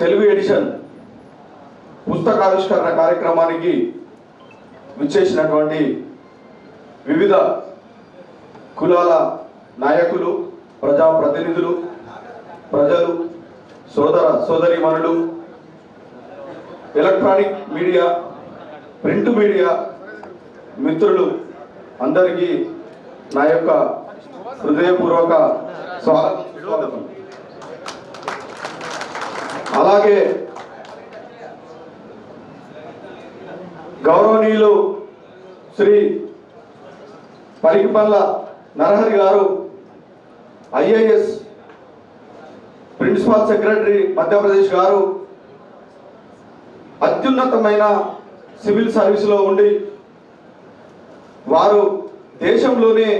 Telugu edition పుస్తకావిష్కరణ కార్యక్రమానికి విచ్చేసినటువంటి వివిధ కులాల నాయకులు ప్రజాప్రతినిధులు ప్రజలు సోదర సోదరిమణులు ఎలక్ట్రానిక్ మీడియా ప్రింట్ మీడియా మిత్రులు అందరికీ నా యొక్క హృదయపూర్వక స్వాగతం. అలాగే గౌరవనీయులు శ్రీ పరికిపల్ల నరహరి గారు ఐఏఎస్ ప్రిన్సిపల్ సెక్రటరీ మధ్యప్రదేశ్ గారు అత్యున్నతమైన సివిల్ సర్వీస్లో ఉండి వారు దేశంలోనే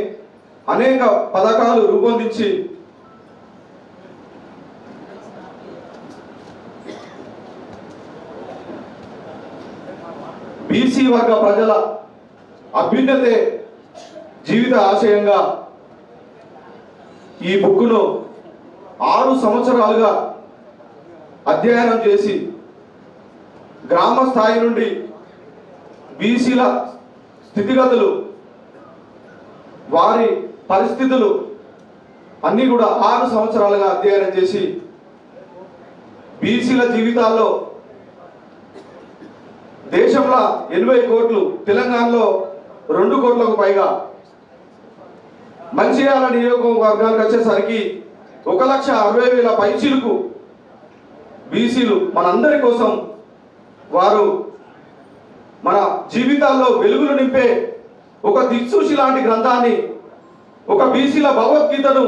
అనేక పథకాలు రూపొందించి బీసీ వర్గ ప్రజల అభ్యున్నతే జీవిత ఆశయంగా ఈ బుక్ను ఆరు సంవత్సరాలుగా అధ్యయనం చేసి గ్రామ స్థాయి నుండి బీసీల స్థితిగతులు వారి పరిస్థితులు అన్నీ కూడా ఆరు సంవత్సరాలుగా అధ్యయనం చేసి బీసీల జీవితాల్లో దేశంలో ఎనభై కోట్లు తెలంగాణలో రెండు కోట్లకు పైగా. మంచిర్యాల నియోజకవర్గానికి వచ్చేసరికి ఒక లక్ష అరవై వేల పైచీలకు బీసీలు మనందరి కోసం వారు మన జీవితాల్లో వెలుగులు నింపే ఒక దిక్సూచి లాంటి గ్రంథాన్ని ఒక బీసీల భగవద్గీతను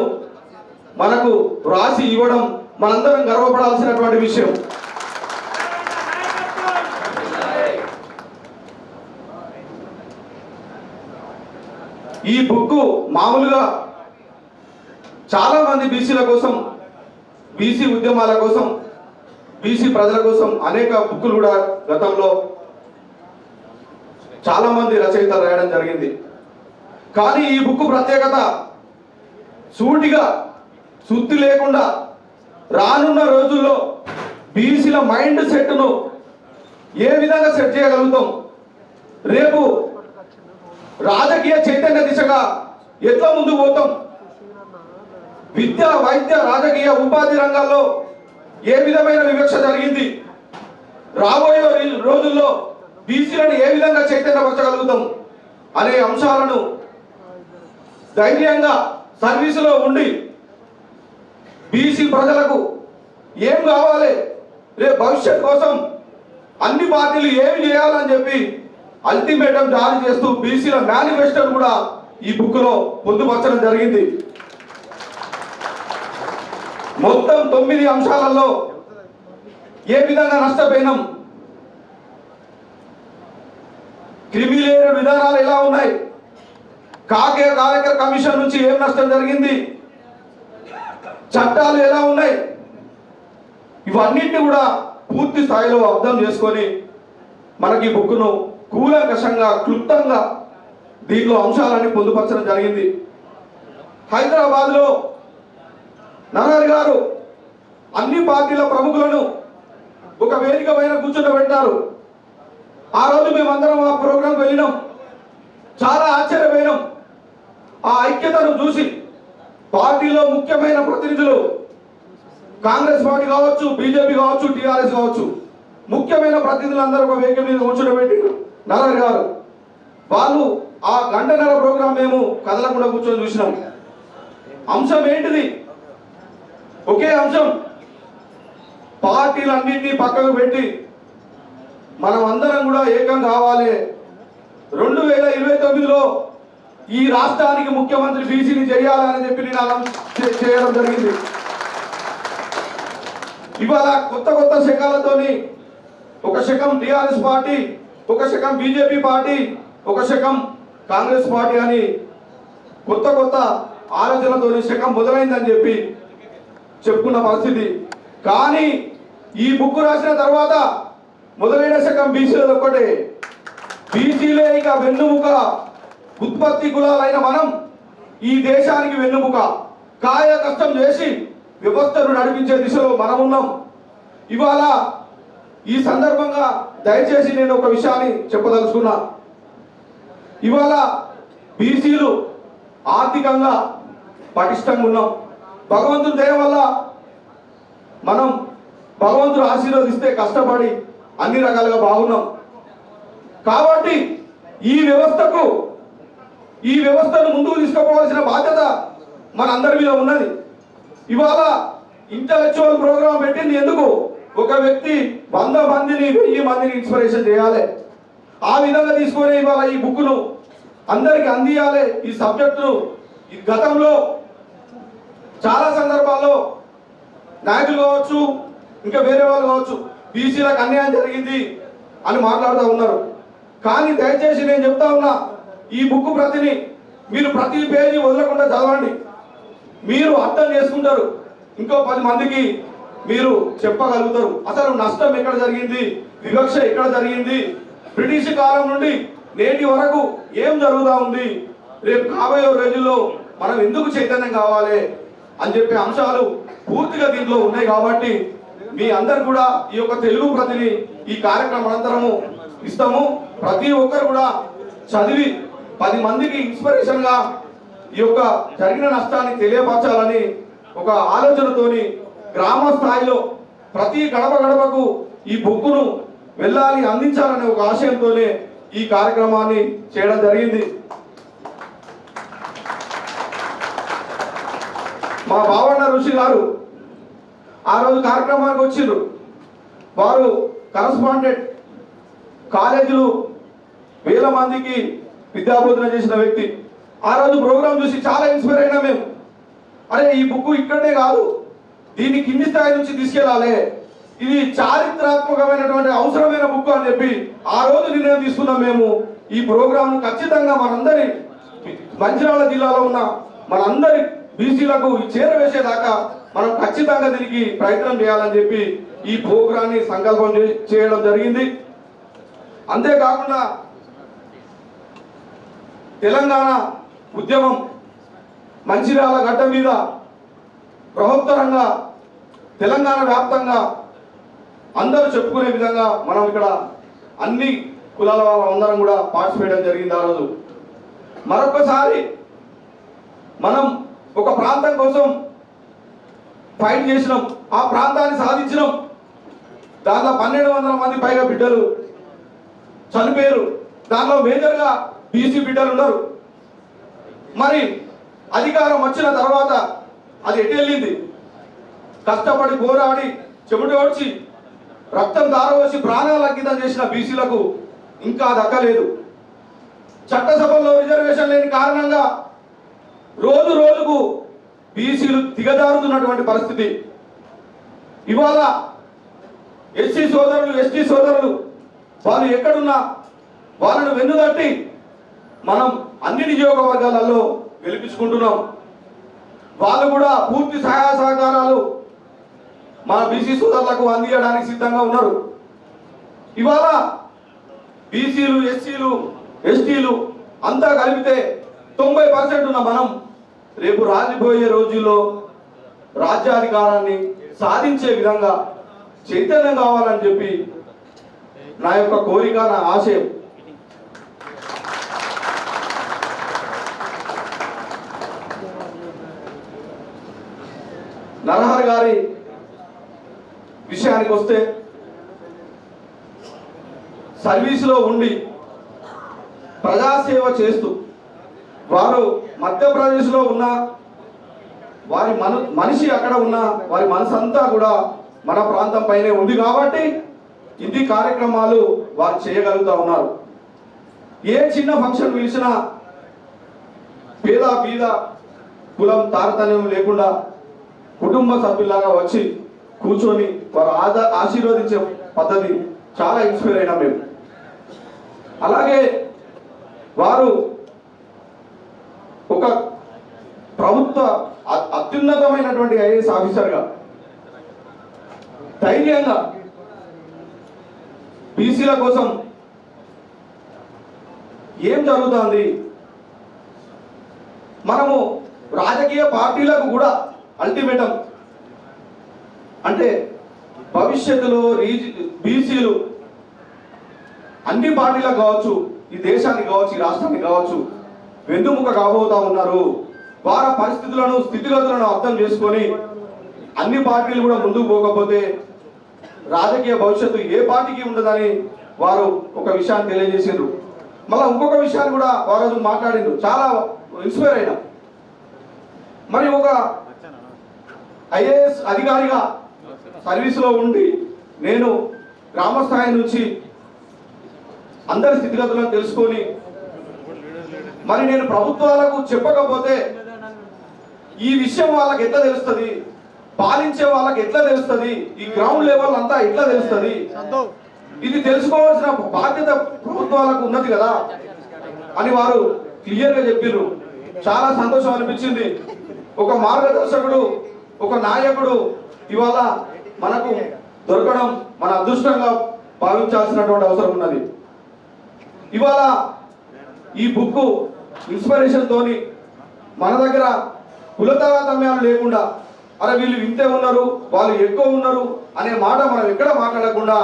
మనకు రాసి ఇవ్వడం మనందరం గర్వపడాల్సినటువంటి విషయం. ఈ బుక్ మామూలుగా చాలా మంది బీసీల కోసం బీసీ ఉద్యమాల కోసం బీసీ ప్రజల కోసం అనేక బుక్కులు కూడా గతంలో చాలా మంది రచయితలు రాయడం జరిగింది. కానీ ఈ బుక్ ప్రత్యేకత సూటిగా సుత్తి లేకుండా రానున్న రోజుల్లో బీసీల మైండ్ సెట్ను ఏ విధంగా సెట్ చేయగలుగుతాం? రేపు రాజకీయ చైతన్య దిశగా ఎట్లా ముందుకు పోతాం? విద్య వైద్య రాజకీయ ఉపాధి రంగాల్లో ఏ విధమైన వివక్ష జరిగింది? రాబోయే రోజుల్లో బీసీలను ఏ విధంగా చైతన్యపరచగలుగుతాం అనే అంశాలను ధైర్యంగా సర్వీసులో ఉండి బీసీ ప్రజలకు ఏం కావాలి? రేపు భవిష్యత్ కోసం అన్ని పార్టీలు ఏమి చేయాలని చెప్పి అల్టిమేటం జారీ చేస్తూ బీసీల మేనిఫెస్టో కూడా ఈ బుక్లో పొందుపరచడం జరిగింది. మొత్తం తొమ్మిది అంశాలలో ఏ విధంగా నష్టపోయినాం? క్రిమిలేరు విధానాలు ఎలా ఉన్నాయి? కాకే కార్యకర కమిషన్ నుంచి ఏం నష్టం జరిగింది? చట్టాలు ఎలా ఉన్నాయి? ఇవన్నిటిని కూడా పూర్తి స్థాయిలో అర్థం చేసుకొని మనకి ఈ బుక్ను కూలంకషంగా క్లుప్తంగా దీంట్లో అంశాలన్నీ పొందుపరచడం జరిగింది. హైదరాబాద్లో నరహరి గారు అన్ని పార్టీల ప్రముఖులను ఒక వేదిక పైన కూర్చుండబెట్టారు ఆ రోజు మేమందరం ఆ ప్రోగ్రాం వెళ్ళినాం. చాలా ఆశ్చర్యపోయినాం. ఆ ఐక్యతను చూసి పార్టీలో ముఖ్యమైన ప్రతినిధులు కాంగ్రెస్ పార్టీ కావచ్చు బీజేపీ కావచ్చు టీఆర్ఎస్ కావచ్చు ముఖ్యమైన ప్రతినిధులందరూ ఒక వేదిక మీద కూర్చుండబెట్టినారు నరహరి గారు వాళ్ళు ఆ గంటన్నర ప్రోగ్రాం మేము కదలకుండా కూర్చొని చూసినాం. అంశం ఏంటిది? ఒకే అంశం. పార్టీలన్నింటినీ పక్కకు పెట్టి మనం అందరం కూడా ఏకం కావాలి. రెండు వేల ఇరవై తొమ్మిదిలో ఈ రాష్ట్రానికి ముఖ్యమంత్రి బీసీని చేయాలని చెప్పి నేను చేయడం జరిగింది. ఇవాళ కొత్త కొత్త శకాలతోని ఒక శకం టీఆర్ఎస్ పార్టీ ఒక శకం బీజేపీ పార్టీ ఒక శకం కాంగ్రెస్ పార్టీ అని కొత్త కొత్త ఆలోచనతో శకం మొదలైందని చెప్పి చెప్పుకున్న పరిస్థితి. కానీ ఈ బుక్ రాసిన తర్వాత మొదలైన శకం బీసీలు ఒక్కటే. బీసీలే ఇక వెన్నుముక ఉత్పత్తి కులాలైన మనం ఈ దేశానికి వెన్నుముక. కాయ కష్టం చేసి వ్యవస్థను నడిపించే దిశలో మనం ఉన్నాం ఇవాళ ఈ సందర్భంగా దయచేసి నేను ఒక విషయాన్ని చెప్పదలుచుకున్నా. ఇవాళ బీసీలు ఆర్థికంగా పటిష్టంగా ఉన్నాం. భగవంతుని దయ వల్ల మనం భగవంతుడు ఆశీర్వదిస్తే కష్టపడి అన్ని రకాలుగా బాగున్నాం. కాబట్టి ఈ వ్యవస్థకు ఈ వ్యవస్థను ముందుకు తీసుకుపోవాల్సిన బాధ్యత మన అందరి మీద ఉన్నది. ఇవాళ ఇంటలెక్చువల్ ప్రోగ్రామ్ పెట్టింది ఎందుకు? ఒక వ్యక్తి వంద మందిని వెయ్యి మందిని ఇన్స్పిరేషన్ చేయాలి. ఆ విధంగా తీసుకొని ఇవాళ ఈ బుక్ను అందరికి అందియాలి. ఈ సబ్జెక్టును ఈ గతంలో చాలా సందర్భాల్లో నాయకులు కావచ్చు ఇంకా వేరే వాళ్ళు కావచ్చు బీసీలకు అన్యాయం జరిగింది అని మాట్లాడుతూ ఉన్నారు. కానీ దయచేసి నేను చెప్తా ఉన్నా ఈ బుక్ ప్రతిని మీరు ప్రతి పేజీ వదలకుండా చదవండి. మీరు అర్థం చేసుకుంటారు. ఇంకో పది మందికి మీరు చెప్పగలుగుతారు. అసలు నష్టం ఎక్కడ జరిగింది? వివక్ష ఎక్కడ జరిగింది? బ్రిటిష్ కాలం నుండి నేటి వరకు ఏం జరుగుతూ ఉంది? రేపు కాబోయే రోజుల్లో మనం ఎందుకు చైతన్యం కావాలి? అని చెప్పే అంశాలు పూర్తిగా దీంట్లో ఉన్నాయి కాబట్టి మీ అందరు కూడా ఈ యొక్క తెలుగు ప్రతిని ఈ కార్యక్రమం అనంతరము ఇస్తాము. ప్రతి ఒక్కరు కూడా చదివి పది మందికి ఇన్స్పిరేషన్గా ఈ యొక్క జరిగిన నష్టాన్ని తెలియపరచాలని ఒక ఆలోచనతోని గ్రామ స్థాయిలో ప్రతి గడప గడపకు ఈ బుక్కును వెళ్ళాలి అందించాలనే ఒక ఆశయంతోనే ఈ కార్యక్రమాన్ని చేయడం జరిగింది. మా బావన్న ఋషి గారు ఆ రోజు కార్యక్రమానికి వచ్చిండ్రు. వారు కరస్పాండెంట్ కాలేజీలు వేల మందికి విద్యాబోధన చేసిన వ్యక్తి. ఆ రోజు ప్రోగ్రాం చూసి చాలా ఇన్స్పైర్ అయినా మేము. అరే ఈ బుక్ ఇక్కడే కాదు. దీన్ని కింది స్థాయి నుంచి తీసుకెళ్ళాలి. ఇది చారిత్రాత్మకమైనటువంటి అవసరమైన బుక్ అని చెప్పి ఆ రోజు నిర్ణయం తీసుకున్నాం మేము. ఈ ప్రోగ్రామ్ ఖచ్చితంగా మనందరి మంచిర్యాల జిల్లాలో ఉన్న మనందరి బీసీలకు చేరవేసేదాకా మనం ఖచ్చితంగా దీనికి ప్రయత్నం చేయాలని చెప్పి ఈ ప్రోగ్రాన్ని సంకల్పం చే- చేయడం జరిగింది. అంతేకాకుండా తెలంగాణ ఉద్యమం మంచిర్యాల గడ్డ మీద బృహత్తరంగా తెలంగాణ వ్యాప్తంగా అందరూ చెప్పుకునే విధంగా మనం ఇక్కడ అన్ని కులాల వాళ్ళ అందరం కూడా పార్టిసిపేట్ చేయడం జరిగింది ఆ రోజు. మరొకసారి మనం ఒక ప్రాంతం కోసం ఫైట్ చేసినాం. ఆ ప్రాంతాన్ని సాధించినాం. దాంట్లో పన్నెండు వందల మంది పైగా బిడ్డలు చనిపోయారు. దానిలో మేజర్గా బీసీ బిడ్డలు ఉన్నారు. మరి అధికారం వచ్చిన తర్వాత అది ఎటు వెళ్ళింది? కష్టపడి పోరాడి చెమట ఓడ్చి రక్తం దారవోసి ప్రాణాలు అంకితం చేసిన బీసీలకు ఇంకా దక్కలేదు. చట్టసభల్లో రిజర్వేషన్ లేని కారణంగా రోజు రోజుకు బీసీలు దిగజారుతున్నటువంటి పరిస్థితి. ఇవాళ ఎస్సీ సోదరులు ఎస్టీ సోదరులు వాళ్ళు ఎక్కడున్నా వాళ్ళను వెన్నుదట్టి మనం అన్ని నియోజకవర్గాలలో గెలిపించుకుంటున్నాం. వాళ్ళు కూడా పూర్తి సహాయ సహకారాలు మన బీసీ సోదరులకు అందించడానికి సిద్ధంగా ఉన్నారు. ఇవాళ బీసీలు ఎస్సీలు ఎస్టీలు అంతా కలిపితే తొంభై పర్సెంట్ ఉన్న మనం రేపు రాజుపోయే రోజుల్లో రాజ్యాధికారాన్ని సాధించే విధంగా చైతన్యం కావాలని చెప్పి నా యొక్క కోరిక నా ఆశయం. నరహర్ గారి విషయానికి వస్తే సర్వీసులో ఉండి ప్రజాసేవ చేస్తూ వారు మధ్యప్రదేశ్లో ఉన్న వారి మన మనిషి అక్కడ ఉన్న వారి మనసంతా కూడా మన ప్రాంతం పైనే ఉంది కాబట్టి ఇన్ని కార్యక్రమాలు వారు చేయగలుగుతా ఉన్నారు. ఏ చిన్న ఫంక్షన్ పిలిచినా పేద బీద కులం తారతమ్యం లేకుండా కుటుంబ సభ్యులాగా వచ్చి కూర్చొని వారు ఆదా ఆశీర్వదించే పద్ధతి చాలా ఇన్స్పైర్ అయినా మేము. అలాగే వారు ఒక ప్రభుత్వ అత్యున్నతమైనటువంటి ఐఏఎస్ ఆఫీసర్గా ధైర్యంగా బీసీల కోసం ఏం జరుగుతుంది? మనము రాజకీయ పార్టీలకు కూడా అల్టిమేటం అంటే భవిష్యత్తులో రీజి బీసీలు అన్ని పార్టీలకు కావచ్చు ఈ దేశానికి కావచ్చు ఈ రాష్ట్రానికి కావచ్చు వెన్నుముక కాబోతా ఉన్నారు. వారి పరిస్థితులను స్థితిగతులను అర్థం చేసుకొని అన్ని పార్టీలు కూడా ముందుకు పోకపోతే రాజకీయ భవిష్యత్తు ఏ పార్టీకి ఉండదని వారు ఒక విషయాన్ని తెలియజేసిండ్రు. మళ్ళీ ఇంకొక విషయాన్ని కూడా వారు రోజు మాట్లాడిండ్రు. చాలా ఇన్స్పైర్ అయినా. మరి ఒక ఐఏఎస్ అధికారిగా సర్వీస్లో ఉండి నేను గ్రామ స్థాయి నుంచి అందరి స్థితిగతులను తెలుసుకొని మరి నేను ప్రభుత్వాలకు చెప్పకపోతే ఈ విషయం వాళ్ళకి ఎట్లా తెలుస్తుంది? పాలించే వాళ్ళకి ఎట్లా తెలుస్తుంది? ఈ గ్రౌండ్ లెవెల్ అంతా ఎట్లా తెలుస్తుంది? ఇది తెలుసుకోవాల్సిన బాధ్యత ప్రభుత్వాలకు ఉన్నది కదా అని వారు క్లియర్గా చెప్పారు చెప్పిర్రు. చాలా సంతోషం అనిపించింది. ఒక మార్గదర్శకుడు ఒక నాయకుడు ఇవాళ మనకు దొరకడం మన అదృష్టంగా భావించాల్సినటువంటి అవసరం ఉన్నది. ఇవాళ ఈ బుక్ ఇన్స్పిరేషన్ తోని మన దగ్గర కులతారతమ్యాలు లేకుండా అరే వీళ్ళు ఇంతే ఉన్నారు వాళ్ళు ఎక్కువ ఉన్నారు అనే మాట మనం ఎక్కడ మాట్లాడకుండా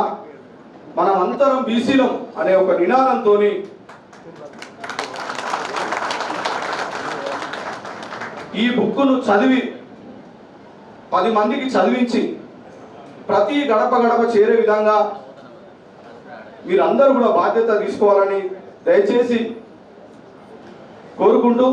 మనం అంతరం బీసీలం అనే ఒక నినాదంతో ఈ బుక్కును చదివి పది మందికి చదివించి ప్రతి గడప గడప చేరే విధంగా మీరందరూ కూడా బాధ్యత తీసుకోవాలని దయచేసి కోరుకుంటూ